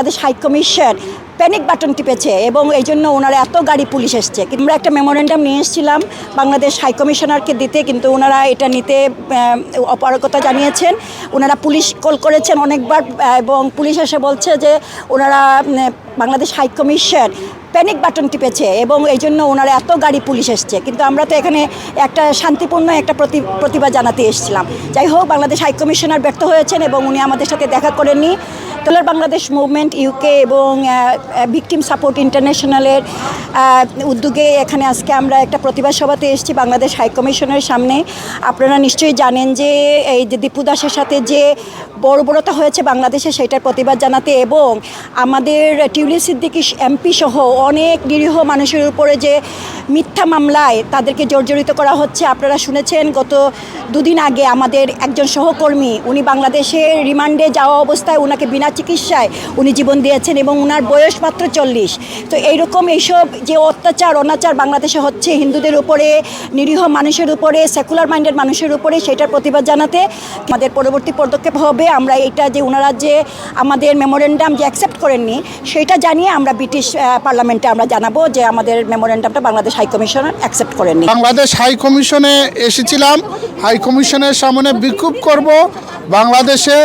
Bangladesh high commission panic button টিপেছে এবং এই জন্য ওনারা এত গাড়ি পুলিশ এসছে। আমরা একটা মেমোরেন্ডাম নিয়ে এসেছিলাম, বাংলাদেশ হাই কমিশনারকে দিতে, কিন্তু ওনারা এটা নিতে অপারগতা জানিয়েছেন। ওনারা পুলিশ কল করেছেন অনেকবার এবং পুলিশ এসে বলছে যে ওনারা Bangladesh high commission panic button টিপেছে এবং এই জন্য ওনারা এত গাড়ি পুলিশ এসছে। কিন্তু আমরা তো এখানে একটা শান্তিপূর্ণ একটা প্রতি প্রতিবাদ জানাতে এসেছিলাম। যাই হোক, বাংলাদেশ হাই কমিশনার ব্যর্থ হয়েছেন এবং উনি আমাদের সাথে দেখা করেননি। তোলার বাংলাদেশ মুভমেন্ট ইউকে এবং ভিকটিম সাপোর্ট ইন্টারন্যাশনালের উদ্যোগে এখানে আজকে আমরা একটা প্রতিবাদ সভাতে এসেছি বাংলাদেশ হাইকমিশনের সামনে। আপনারা নিশ্চয়ই জানেন যে এই যে দীপু দাসের সাথে যে বড় বড়তা হয়েছে বাংলাদেশে, সেটার প্রতিবাদ জানাতে এবং আমাদের টিউলি সিদ্দিকি এমপি সহ অনেক নিরীহ মানুষের উপরে যে মিথ্যা মামলায় তাদেরকে জর্জরিত করা হচ্ছে। আপনারা শুনেছেন গত দুদিন আগে আমাদের একজন সহকর্মী উনি বাংলাদেশে রিমান্ডে যাওয়া অবস্থায় ওনাকে বিনা চিকিৎসায় উনি জীবন দিয়েছেন এবং ওনার বয়স মাত্র চল্লিশ। তো এইরকম এইসব যে অত্যাচার অনাচার বাংলাদেশে হচ্ছে হিন্দুদের উপরে নিরীহ মানুষের উপরে সেকুলার মাইন্ডেড মানুষের উপরে সেটার প্রতিবাদ জানাতে আমাদের পরবর্তী পদক্ষেপ হবে। আমরা এটা যে ওনারা যে আমাদের মেমোরেন্ডাম যে অ্যাকসেপ্ট করেননি সেটা জানিয়ে আমরা ব্রিটিশ আহ, পার্লামেন্টে আমরা জানাব যে আমাদের মেমোরেন্ডামটা বাংলাদেশ হাই কমিশনার অ্যাকসেপ্ট করেননি বাংলাদেশ হাই কমিশনে এসেছিলাম। হাই কমিশনের সামনে বিক্ষোভ করব। বাংলাদেশে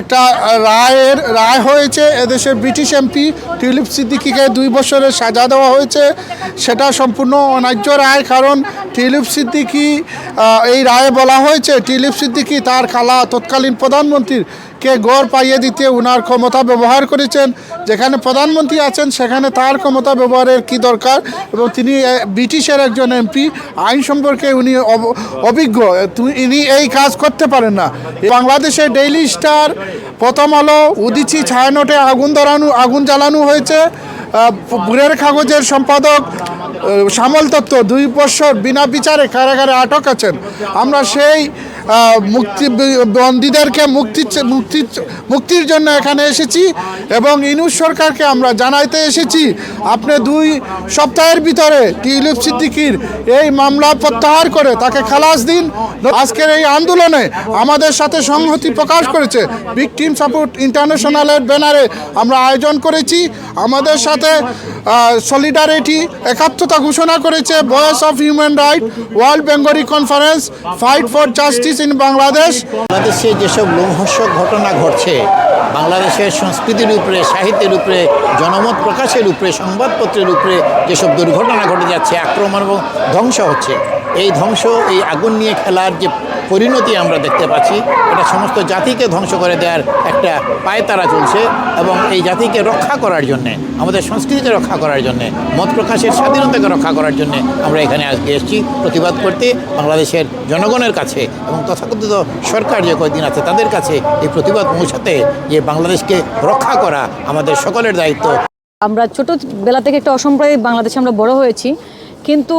একটা রায়ের, রায় হয়েছে। এদেশের ব্রিটিশ এমপি টিউলিপ সিদ্দিকিকে দুই বছরের সাজা দেওয়া হয়েছে। সেটা সম্পূর্ণ অন্যায্য রায়, কারণ টিউলিপ সিদ্দিকি এই রায়ে বলা হয়েছে টিউলিপ সিদ্দিকি তার খালা তৎকালীন প্রধানমন্ত্রীর কে গড় পাইয়ে দিতে উনার ক্ষমতা ব্যবহার করেছেন, যেখানে প্রধানমন্ত্রী আছেন, সেখানে তার ক্ষমতা ব্যবহারের কি দরকার? এবং তিনি ব্রিটিশের একজন এমপি, আইন সম্পর্কে উনি অভিজ্ঞ। ইনি এই কাজ করতে পারেন না। বাংলাদেশে ডেইলি স্টার, প্রথম আলো, উদিচি ছায়ানটে আগুন ধরানো, আগুন জ্বালানো হয়েছে। ভোরের কাগজের সম্পাদক শ্যামল দত্ত দুই বছর বিনা বিচারে কারাগারে আটক আছেন। আমরা সেই মুক্তি, বন্দীদেরকে মুক্তি মুক্তি মুক্তির জন্য এখানে এসেছি এবং ইনুস সরকারকে আমরা জানাইতে এসেছি। আপনি দুই সপ্তাহের ভিতরে টিউলিপ সিদ্দিকির এই মামলা প্রত্যাহার করে তাকে খালাস দিন? আজকের এই আন্দোলনে আমাদের সাথে সংহতি প্রকাশ করেছে। ভিকটিম সাপোর্ট ইন্টারন্যাশনালের ব্যানারে আমরা আয়োজন করেছি। আমাদের সাথে সলিডারিটি একাত্মতা ঘোষণা করেছে voice of human right world Bengali conference fight for justice in Bangladesh বাংলাদেশে যেসব লোমহর্ষক ঘটনা ঘটছে, বাংলাদেশের সংস্কৃতির উপরে, সাহিত্যের উপরে, জনমত প্রকাশের উপরে, সংবাদপত্রের উপরে যেসব দুর্ঘটনা ঘটে যাচ্ছে, আক্রমণ এবং ধ্বংস হচ্ছে, এই ধ্বংস, এই আগুন নিয়ে খেলার যে পরিণতি আমরা দেখতে পাচ্ছি। এটা সমস্ত জাতিকে ধ্বংস করে দেওয়ার একটা পায়তারা চলছে এবং এই জাতিকে রক্ষা করার জন্যে, আমাদের সংস্কৃতিকে রক্ষা করার জন্যে, মত প্রকাশের স্বাধীনতাকে রক্ষা করার জন্যে আমরা এখানে আজকে এসেছি প্রতিবাদ করতে বাংলাদেশের জনগণের কাছে এবং তথাকথিত সরকার যে কয়েকদিন আছে তাদের কাছে এই প্রতিবাদ পৌঁছাতে যে বাংলাদেশকে রক্ষা করা আমাদের সকলের দায়িত্ব। আমরা ছোটোবেলা থেকে একটা অসাম্প্রদায়িক বাংলাদেশে আমরা বড় হয়েছি। কিন্তু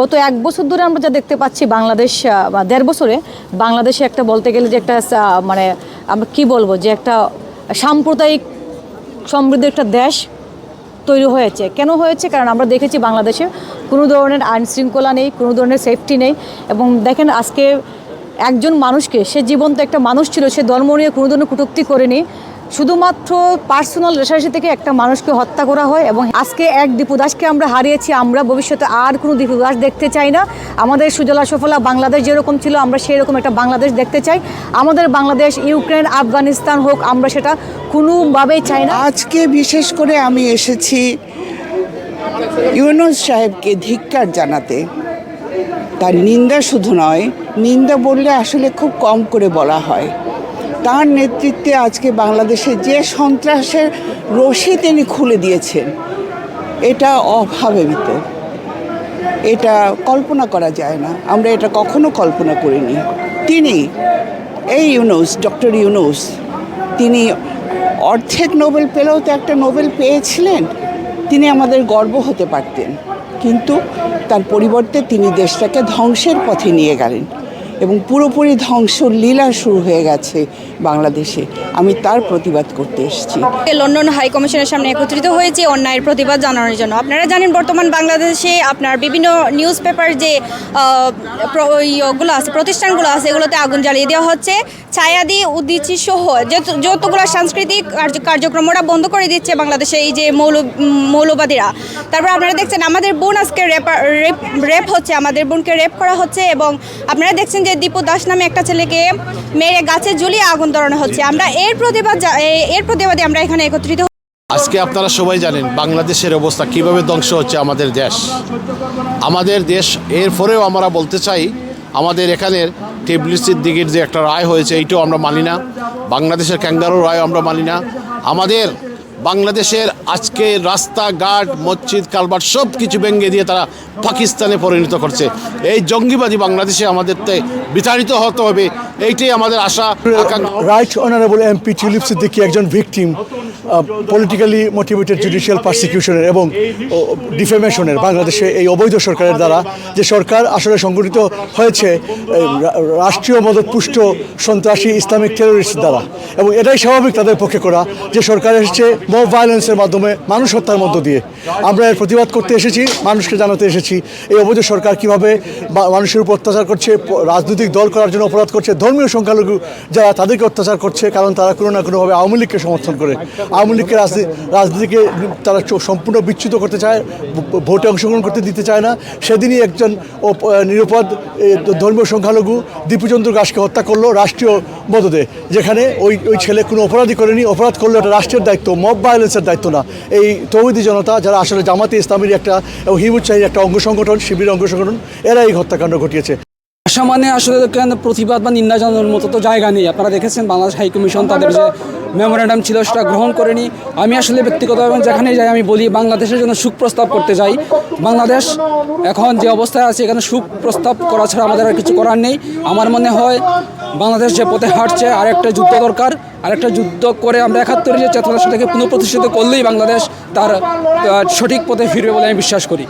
গত এক বছর ধরে আমরা যা দেখতে পাচ্ছি বাংলাদেশ দেড় বছরে বাংলাদেশে একটা বলতে গেলে যে একটা মানে আমরা কি বলব যে একটা সাম্প্রদায়িক সমৃদ্ধ একটা দেশ তৈরি হয়েছে। কেন হয়েছে? কারণ আমরা দেখেছি বাংলাদেশে কোনো ধরনের আইন শৃঙ্খলা নেই, কোনো ধরনের সেফটি নেই এবং দেখেন আজকে একজন মানুষকে, সে জীবন্ত একটা মানুষ ছিল, সে ধর্ম নিয়ে কোনো ধরনের কটূক্তি করেনি। শুধুমাত্র পার্সোনাল রেশারেশি থেকে একটা মানুষকে হত্যা করা হয় এবং আজকে এক দীপু দাসকে আমরা হারিয়েছি, আমরা ভবিষ্যতে আর কোনো দীপু দাস দেখতে চাই না। আমাদের সুজলা সফলা বাংলাদেশ যেরকম ছিল, আমরা সেই রকম একটা বাংলাদেশ দেখতে চাই। আমাদের বাংলাদেশ, ইউক্রেন, আফগানিস্তান হোক, আমরা সেটা কোনোভাবেই চাই না। আজকে বিশেষ করে আমি এসেছি ইউনুস সাহেবকে ধিক্কার জানাতে। তার নিন্দা শুধু নয়, নিন্দা বললে আসলে খুব কম করে বলা হয়। তার নেতৃত্বে আজকে বাংলাদেশে যে সন্ত্রাসের রশি তিনি খুলে দিয়েছেন, এটা অভাবিত এটা কল্পনা করা যায় না, আমরা এটা কখনো কল্পনা করিনি। তিনি, এই ইউনুস, ডক্টর ইউনুস, তিনি অর্ধেক নোবেল পেলেও তো একটা নোবেল পেয়েছিলেন, তিনি আমাদের গর্ব হতে পারতেন। কিন্তু তার পরিবর্তে তিনি দেশটাকে ধ্বংসের পথে নিয়ে গেলেন। এবং পুরোপুরি ধ্বংস লীলা শুরু হয়ে গেছে বাংলাদেশে। আমি তার প্রতিবাদ করতে এসেছি। লন্ডন হাই কমিশনের সামনে একত্রিত হয়েছে অন্যায়ের প্রতিবাদ জানানোর জন্য। আপনারা জানেন, বর্তমান বাংলাদেশে আপনার বিভিন্ন নিউজ পেপার যে ইয়েগুলো আছে, প্রতিষ্ঠানগুলো আছে, এগুলোতে আগুন জ্বালিয়ে দেওয়া হচ্ছে। ছায়াদি উদ্দিচি সহ যত- যতগুলো সাংস্কৃতিক কার্য- কার্যক্রম ওরা বন্ধ করে দিচ্ছে বাংলাদেশে, এই যে মৌল, মৌলবাদীরা। তারপর আপনারা দেখছেন, আমাদের বোন আজকে রেপ রেপ হচ্ছে, আমাদের বোনকে রেপ করা হচ্ছে এবং আপনারা দেখছেন যে দীপু দাস নামে একটা ছেলেকে মেরে গাছে ঝুলিয়ে আগুন ধরানো হচ্ছে। আমরা এর প্রতিবাদ এর প্রতিবাদে আমরা এখানে একত্রিত আজকে আপনারা সবাই জানেন বাংলাদেশের অবস্থা কীভাবে ধ্বংস হচ্ছে আমাদের দেশ। আমাদের দেশ, এর এরপরেও আমরা বলতে চাই, আমাদের এখানের টেবলিসির দিকের যে একটা রায় হয়েছে, এইটাও আমরা মানি না। বাংলাদেশের ক্যাঙ্গারো রায় আমরা মানি না। আমাদের বাংলাদেশের আজকে রাস্তাঘাট মসজিদ কালবার সব কিছু ভেঙে দিয়ে তারা পাকিস্তানে পরিণত করছে। এই জঙ্গিবাদী বাংলাদেশে আমাদের বিতাড়িত হতে হবে, এইটাই আমাদের আশা right honourable MP Tulip Siddiq একজন ভিকটিম পলিটিক্যালি মোটিভেটেড জুডিশিয়াল পারসিকিউশনের এবং ডিফেমেশনের বাংলাদেশে এই অবৈধ সরকারের দ্বারা যে সরকার আসলে সংগঠিত হয়েছে রাষ্ট্রীয় মদতপুষ্ট সন্ত্রাসী ইসলামিক টেরোরিস্ট দ্বারা। এবং এটাই স্বাভাবিক তাদের পক্ষে করা যে সরকার এসেছে মব ভায়োলেন্সের মাধ্যমে মানুষ হত্যার মধ্য দিয়ে। আমরা এর প্রতিবাদ করতে এসেছি, মানুষকে জানাতে এসেছি। এই অবৈধ সরকার কীভাবে মানুষের উপর অত্যাচার করছে রাজনৈতিক দল করার জন্য অপরাধ করছে, ধর্মীয় সংখ্যালঘু যারা তাদেরকে অত্যাচার করছে, কারণ তারা কোনো না কোনোভাবে আওয়ামী লীগকে সমর্থন করে। আওয়ামী লীগকে রাজনীতিকে তারা সম্পূর্ণ বিচ্যুত করতে চায় ভোটে অংশগ্রহণ করতে দিতে চায় না। সেদিনই একজন নিরাপদ ধর্মীয় সংখ্যালঘু দীপুচন্দ্র দাসকে হত্যা করল রাষ্ট্রীয় মদদে, যেখানে ওই ওই ছেলে কোনো অপরাধী করেনি। অপরাধ করলে এটা রাষ্ট্রের দায়িত্ব। মব ভায়োলেন্সের দায়িত্ব না। এই তৌহিদি জনতা যারা আসলে জামাতে ইসলামের একটা হিবুজ একটা অঙ্গ সংগঠন শিবির অঙ্গ সংগঠন এরা এই হত্যাকাণ্ড ঘটিয়েছে। আশা মানে আসলে কেন প্রতিবাদ বা নিন্দা জানানোর মতো তো জায়গা নেই। আপনারা দেখেছেন বাংলাদেশ হাই কমিশন তাদের যে মেমোরেন্ডাম ছিল সেটা গ্রহণ করেনি। আমি আসলে ব্যক্তিগতভাবে যেখানেই যাই আমি বলি, বাংলাদেশের জন্য সুখ প্রস্তাব করতে যাই। বাংলাদেশ এখন যে অবস্থায় আছে, এখানে সুখ প্রস্তাব করা ছাড়া আমাদের আর কিছু করার নেই। আমার মনে হয় বাংলাদেশ যে পথে হাঁটছে আর একটা যুদ্ধ দরকার। আরেকটা যুদ্ধ করে আমরা একাত্তরের যে চেতনা সেটাকে পুনঃপ্রতিষ্ঠিত করলেই বাংলাদেশ তার সঠিক পথে ফিরবে বলে আমি বিশ্বাস করি।